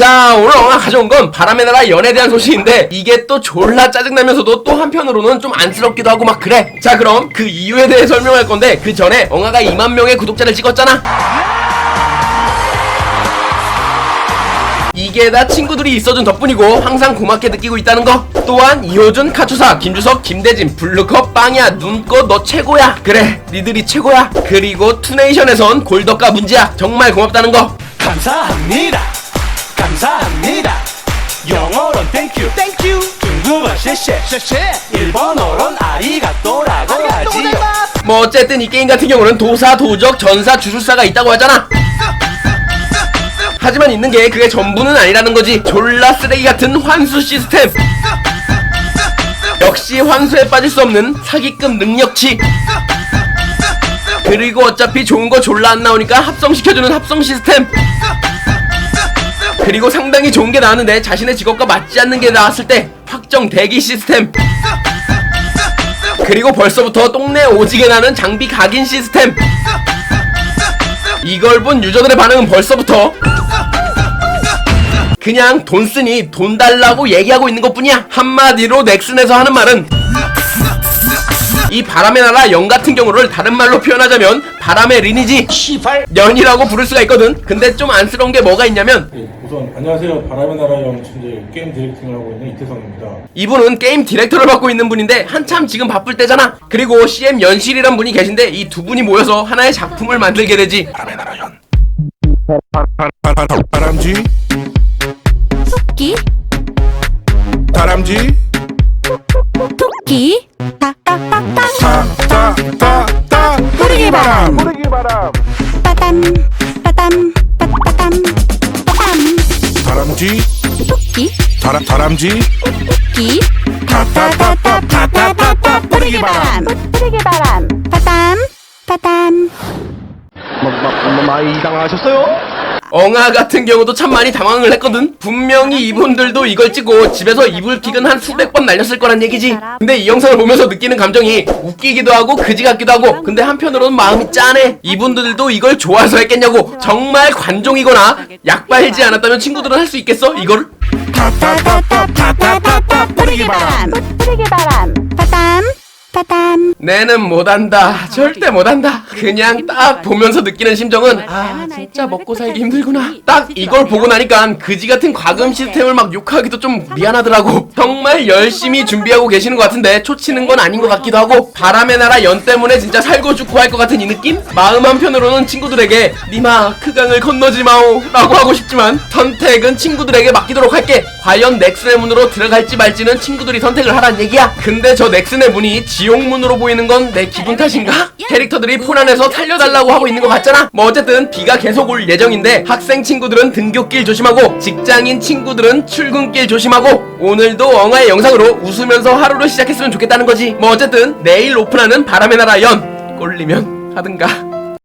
자 오늘 엉아 가져온 건 바람의 나라 연에 대한 소식인데 이게 또 졸라 짜증나면서도 또 한편으로는 좀 안쓰럽기도 하고 막 그래. 자 그럼 그 이유에 대해 설명할 건데 그 전에 엉아가 2만 명의 구독자를 찍었잖아. 이게 다 친구들이 있어준 덕분이고 항상 고맙게 느끼고 있다는 거. 또한 이호준, 카투사, 김주석, 김대진, 블루컵, 빵야, 눈꽃 너 최고야. 그래 니들이 최고야. 그리고 투네이션에선 골덕과 문지야. 정말 고맙다는 거. 감사합니다. 감사합니다. 영어론 땡큐 땡큐 중국어 쉐쉐. 쉐쉐. 일본어론 아리가또라고 하지요. 뭐 어쨌든 이 게임 같은 경우는 도사, 도적, 전사, 주술사가 있다고 하잖아. 하지만 있는 게 그게 전부는 아니라는 거지. 졸라 쓰레기 같은 환수 시스템. 역시 환수에 빠질 수 없는 사기급 능력치. 그리고 어차피 좋은 거 졸라 안 나오니까 합성시켜주는 합성 시스템 그리고 상당히 좋은 게 나왔는데 자신의 직업과 맞지 않는 게 나왔을 때 확정 대기 시스템. 그리고 벌써부터 똥내 오지게 나는 장비 각인 시스템. 이걸 본 유저들의 반응은 벌써부터 그냥 돈 쓰니 돈 달라고 얘기하고 있는 것 뿐이야. 한마디로 넥슨에서 하는 말은 이 바람의 나라 영 같은 경우를 다른 말로 표현하자면 바람의 리니지 시발 연이라고 부를 수가 있거든 근데 좀 안쓰러운 게 뭐가 있냐면 네, 우선 안녕하세요. 바람의 나라 영 현재 게임 디렉팅을 하고 있는 이태성입니다. 이분은 게임 디렉터를 맡고 있는 분인데 한참 지금 바쁠 때잖아. 그리고 CM 연실이란 분이 계신데 이 두 분이 모여서 하나의 작품을 만들게 되지. 다람쥐 토끼 다람쥐 토끼 딱딱딱딱 빠담 빠담 빠따담 빠담 다람쥐? 토끼 다라, 다람쥐? 토끼 따따따따 따따따따 뿌리기 바람. 뿌리기 바람. 빠담 빠담 엉아 같은 경우도 참 많이 당황을 했거든. 분명히 이분들도 이걸 찍고 집에서 이불킥은 한 수백 번 날렸을 거란 얘기지. 근데 이 영상을 보면서 느끼는 감정이 웃기기도 하고 그지 같기도 하고 근데 한편으로는 마음이 짠해. 이분들도 이걸 좋아서 했겠냐고. 정말 관종이거나 약 빨지 않았다면 친구들은 할 수 있겠어? 이거를? 뿌리기 바람 뿌리기 바람 빠담 내는 못한다. 절대 못한다. 그냥 딱 보면서 느끼는 심정은 아 진짜 먹고 살기 힘들구나. 딱 이걸 보고 나니까 그지 같은 과금 시스템을 막 욕하기도 좀 미안하더라고. 정말 열심히 준비하고 계시는 것 같은데 초치는 건 아닌 것 같기도 하고 바람의 나라 연 때문에 진짜 살고 죽고 할 것 같은 이 느낌? 마음 한편으로는 친구들에게 니마 그 강을 건너지 마오 라고 하고 싶지만 선택은 친구들에게 맡기도록 할게. 과연 넥슨의 문으로 들어갈지 말지는 친구들이 선택을 하란 얘기야. 근데 저 넥슨의 문이 지옥 문으로 보이는 건 내 기분 탓인가? 캐릭터들이 폰 안에서 살려달라고 하고 있는 것 같잖아. 뭐 어쨌든 비가 계속 올 예정인데 학생 친구들은 등교길 조심하고 직장인 친구들은 출근길 조심하고 오늘도 엉아의 영상으로 웃으면서 하루를 시작했으면 좋겠다는 거지. 뭐 어쨌든 내일 오픈하는 바람의 나라 연 꼴리면 하든가.